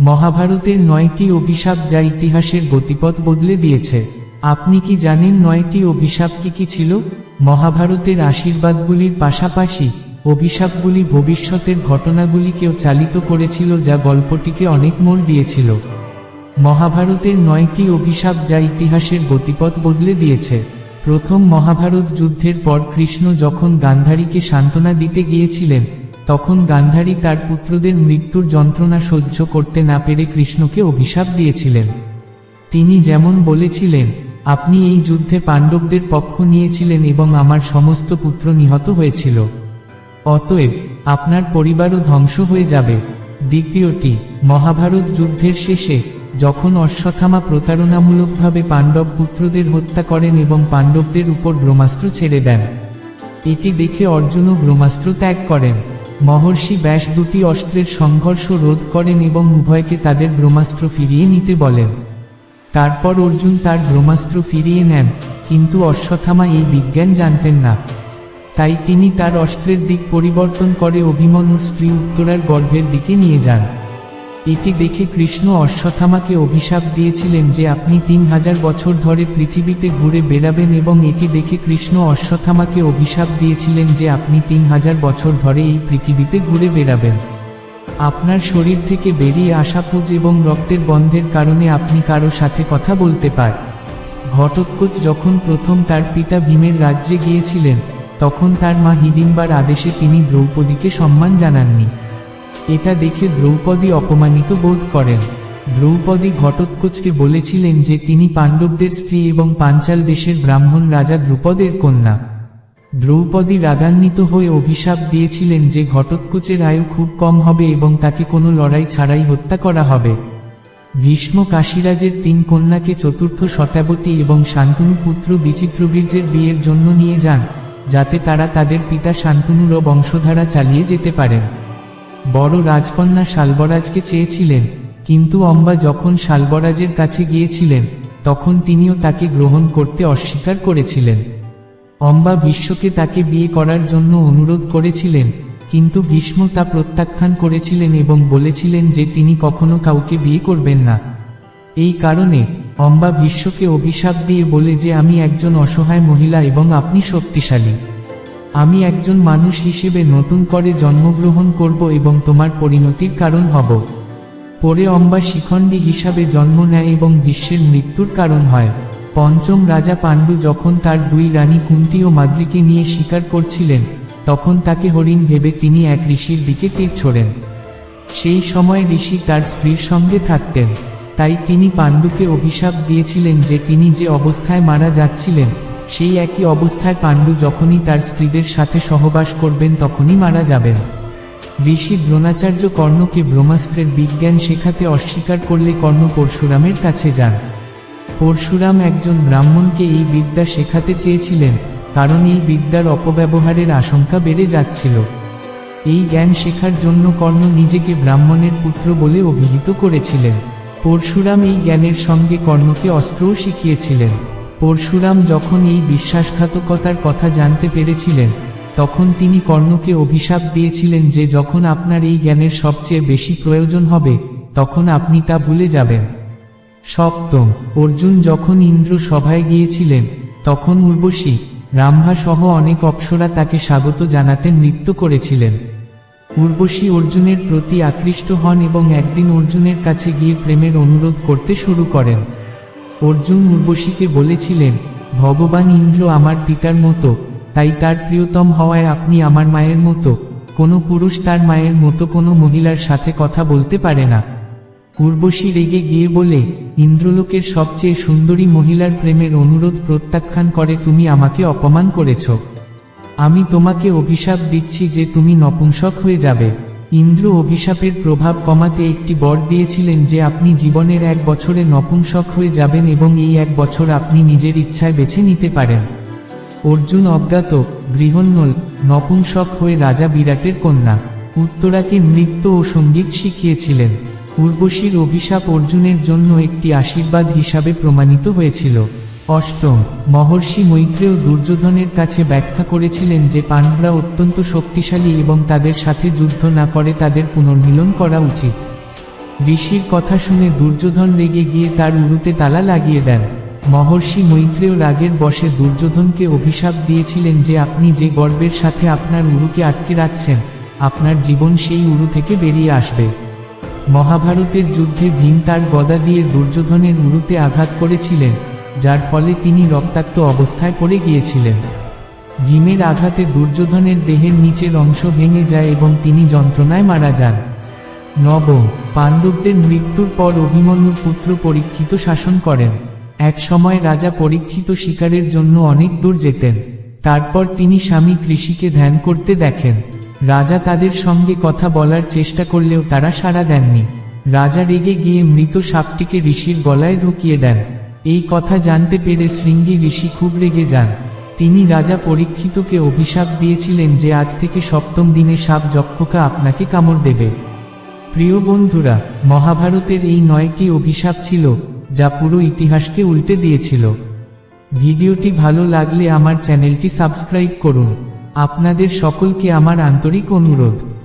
মহাভারতের নয়টি অভিশাপ যা ইতিহাসের গতিপথ বদলে দিয়েছে। আপনি কি জানেন নয়টি অভিশাপ কি কি ছিল? মহাভারতের আশীর্বাদগুলির পাশাপাশি অভিশাপগুলি ভবিষ্যতের ঘটনাগুলিকেও চালিত করেছিল যা গল্পটিকে অনেক মোড় দিয়েছিল। মহাভারতের নয়টি অভিশাপ যা ইতিহাসের গতিপথ বদলে দিয়েছে। প্রথম মহাভারত যুদ্ধের পর কৃষ্ণ যখন গান্ধারীকে সান্ত্বনা দিতে গিয়েছিলেন তখন গান্ধারী তার পুত্রদের মৃত্যুর যন্ত্রণা সহ্য করতে না পেরে কৃষ্ণকে অভিশাপ দিয়েছিলেন। তিনি যেমন বলেছিলেন, আপনি এই যুদ্ধে পাণ্ডবদের পক্ষ নিয়েছিলেন এবং আমার সমস্ত পুত্র নিহত হয়েছিল। অতএব, আপনার পরিবারও ধ্বংস হয়ে যাবে। দ্বিতীয়টি, মহাভারত যুদ্ধের শেষে, যখন অশ্বথামা প্রতারণামূলকভাবে পাণ্ডব পুত্রদের হত্যা করেন এবং পাণ্ডবদের উপর ব্রহ্মাস্ত্র ছেড়ে দেন, এটি দেখে অর্জুনও ব্রহ্মাস্ত্র ত্যাগ করেন। মহর্ষি ব্যাস দুটি অস্ত্রের সংঘর্ষ রোধ করেন এবং উভয়কে তাদের ব্রহ্মাস্ত্র ফিরিয়ে নিতে বলেন। তারপর অর্জুন তার ব্রহ্মাস্ত্র ফিরিয়ে নেন, কিন্তু অশ্বথামা এই বিজ্ঞান জানতেন না। তাই তিনি তার অস্ত্রের দিক পরিবর্তন করে অভিমন্যুর স্ত্রী উত্তরার গর্ভের দিকে নিয়ে যান। এটি দেখে কৃষ্ণ অশ্বত্থামাকে অভিশাপ দিয়েছিলেন যে আপনি তিন হাজার বছর ধরে পৃথিবীতে ঘুরে বেড়াবেন এবং এটি দেখে কৃষ্ণ অশ্বত্থামাকে অভিশাপ দিয়েছিলেন যে আপনি তিন হাজার বছর ধরে এই পৃথিবীতে ঘুরে বেড়াবেন। আপনার শরীর থেকে বেরিয়ে আসা পুজ এবং রক্তের গন্ধের কারণে আপনি কারও সাথে কথা বলতে পার। ঘটোৎকচ যখন প্রথম তার পিতা ভীমের রাজ্যে গিয়েছিলেন, তখন তার মা হিডিম্বার আদেশে তিনি দ্রৌপদীকে সম্মান জানাননি। এটা দেখে দ্রৌপদী অপমানিত বোধ করেন। দ্রৌপদী ঘটোৎকচকে বলেছিলেন যে তিনি পাণ্ডবদের স্ত্রী এবং পাঞ্চাল দেশের ব্রাহ্মণ রাজা দ্রুপদের কন্যা। দ্রৌপদী রাগান্বিত হয়ে অভিশাপ দিয়েছিলেন যে ঘটোৎকচের আয়ু খুব কম হবে এবং তাকে কোনো লড়াই ছাড়াই হত্যা করা হবে। ভীষ্ম কাশীরাজের তিন কন্যাকে চতুর্থ শতাবতী এবং শান্তনু পুত্র বিচিত্রবীর্যের বিয়ের জন্য নিয়ে যান, যাতে তারা তাদের পিতা শান্তনুর বংশধারা চালিয়ে যেতে পারেন। বড় রাজকন্যা শালবরাজকে চেয়েছিলেন, কিন্তু অম্বা যখন শালবরাজের কাছে গিয়েছিলেন, তখন তিনিও তাকে গ্রহণ করতে অস্বীকার করেছিলেন। অম্বা বিশ্বকে তাকে বিয়ে করার জন্য অনুরোধ করেছিলেন, কিন্তু ভীষ্ম তা প্রত্যাখ্যান করেছিলেন এবং বলেছিলেন যে তিনি কখনো কাউকে বিয়ে করবেন না। এই কারণে অম্বা বিশ্বকে অভিশাপ দিয়ে বলে যে, আমি একজন অসহায় মহিলা এবং আপনি শক্তিশালী। আমি একজন মানুষ হিসেবে নতুন করে জন্মগ্রহণ করব এবং তোমার পরিণতির কারণ হব। পরে অম্বা শিখণ্ডী হিসাবে জন্ম নেয় এবং বিশ্বের মৃত্যুর কারণ হয়। পঞ্চম রাজা পাণ্ডু যখন তার দুই রানী কুন্তি ও মাদ্রিকে নিয়ে শিকার করছিলেন, তখন তাকে হরিণ ভেবে তিনি এক ঋষির দিকে তীর ছোড়েন। সেই সময় ঋষি তার স্ত্রীর সঙ্গে থাকতেন, তাই তিনি পাণ্ডুকে অভিশাপ দিয়েছিলেন যে তিনি যে অবস্থায় মারা যাচ্ছিলেন সেই একই অবস্থায় পাণ্ডু যখনই তার স্ত্রীদের সাথে সহবাস করবেন তখনই মারা যাবেন। ঋষি দ্রোণাচার্য কর্ণকে ব্রহ্মাস্ত্রের বিজ্ঞান শেখাতে অস্বীকার করলে কর্ণ পরশুরামের কাছে যান। পরশুরাম একজন ব্রাহ্মণকে এই বিদ্যা শেখাতে চেয়েছিলেন, কারণ এই বিদ্যার অপব্যবহারের আশঙ্কা বেড়ে যাচ্ছিল। এই জ্ঞান শেখার জন্য কর্ণ নিজেকে ব্রাহ্মণের পুত্র বলে অভিহিত করেছিলেন। পরশুরাম এই জ্ঞানের সঙ্গে কর্ণকে অস্ত্রও শিখিয়েছিলেন। পরশুরাম যখন এই বিশ্বাসঘাতকতার কথা জানতে পেরেছিলেন, তখন তিনি কর্ণকে অভিশাপ দিয়েছিলেন যে যখন আপনার এই জ্ঞানের সবচেয়ে বেশি প্রয়োজন হবে, তখন আপনি তা ভুলে যাবেন। সপ্তম, অর্জুন যখন ইন্দ্র সভায় গিয়েছিলেন, তখন উর্বশী রামভা সহ অনেক অপ্সরা তাকে স্বাগত জানাতে নৃত্য করেছিলেন। উর্বশী অর্জুনের প্রতি আকৃষ্ট হন এবং একদিন অর্জুনের কাছে গিয়ে প্রেমের অনুরোধ করতে শুরু করেন। অর্জুন উর্বশীকে বলেছিলেন, ভগবান ইন্দ্র আমার পিতার মতো, তাই তার প্রিয়তম হওয়ায় আপনি আমার মায়ের মতো, কোনো পুরুষ তার মায়ের মতো কোনো মহিলার সাথে কথা বলতে পারে না। উর্বশী রেগে গিয়ে বলে, ইন্দ্রলোকের সবচেয়ে সুন্দরী মহিলার প্রেমের অনুরোধ প্রত্যাখ্যান করে তুমি আমাকে অপমান করেছ। আমি তোমাকে অভিশাপ দিচ্ছি যে তুমি নপুংসক হয়ে যাবে। ইন্দ্র অভিশাপের প্রভাব কমাতে একটি বর দিয়েছিলেন যে আপনি জীবনের এক বছরে নপুংসক হয়ে যাবেন এবং এই এক বছর আপনি নিজের ইচ্ছায় বেছে নিতে পারেন। অর্জুন অজ্ঞাত গৃহন্নল নপুংসক হয়ে রাজা বিরাটের কন্যা। উত্তরাকে নৃত্য ও সংগীত শিখিয়েছিলেন। উর্বশীর অভিশাপ অর্জুনের জন্য একটি আশীর্বাদ হিসাবে প্রমাণিত হয়েছিল। অষ্টম মহর্ষি মৈত্রেয় দুর্যোধনের কাছে ব্যাখ্যা করেছিলেন যে পাণ্ডবরা অত্যন্ত শক্তিশালী এবং তাদের সাথে যুদ্ধ না করে তাদের পুনর্মিলন করা উচিত। ঋষির কথা শুনে দুর্যোধন রেগে গিয়ে তার উরুতে তালা লাগিয়ে দেন। মহর্ষি মৈত্রেয় রাগের বসে দুর্যোধনকে অভিশাপ দিয়েছিলেন যে আপনি যে গর্বের সাথে আপনার উরুকে আটকে রাখছেন, আপনার জীবন সেই উরু থেকে বেরিয়ে আসবে। মহাভারতের যুদ্ধে ভীম তার গদা দিয়ে দুর্যোধনের উরুতে আঘাত করেছিলেন। যার ফলে তিনি রক্তাক্ত অবস্থায় পড়ে গিয়েছিলেন। ভীমের আঘাতে দুর্যোধনের দেহের নিচের অংশ ভেঙে যায় এবং তিনি যন্ত্রণায় মারা যান। নবম পাণ্ডবদের মৃত্যুর পর অভিমন্যুর পুত্র পরীক্ষিত শাসন করেন। এক সময় রাজা পরীক্ষিত শিকারের জন্য অনেক দূর যেতেন। তারপর তিনি স্বামী কৃষিকে ধ্যান করতে দেখেন। রাজা তাদের সঙ্গে কথা বলার চেষ্টা করলেও তারা সাড়া দেননি। রাজা রেগে গিয়ে মৃত সাপটিকে ঋষির গলায় ঢুকিয়ে দেন। এই কথা জানতে পেরে শৃঙ্গী ঋষি খুব রেগে যান। তিনি রাজা পরীক্ষিতকে অভিশাপ দিয়েছিলেন যে আজ থেকে সপ্তম দিনে সাপ যক্ষকা আপনাকে কামড় দেবে। প্রিয় বন্ধুরা, মহাভারতের এই নয়টি অভিশাপ ছিল, যা পুরো ইতিহাসকে উল্টে দিয়েছিল। ভিডিওটি ভালো লাগলে আমার চ্যানেলটি সাবস্ক্রাইব করুন। আপনাদের সকলকে আমার আন্তরিক অনুরোধ।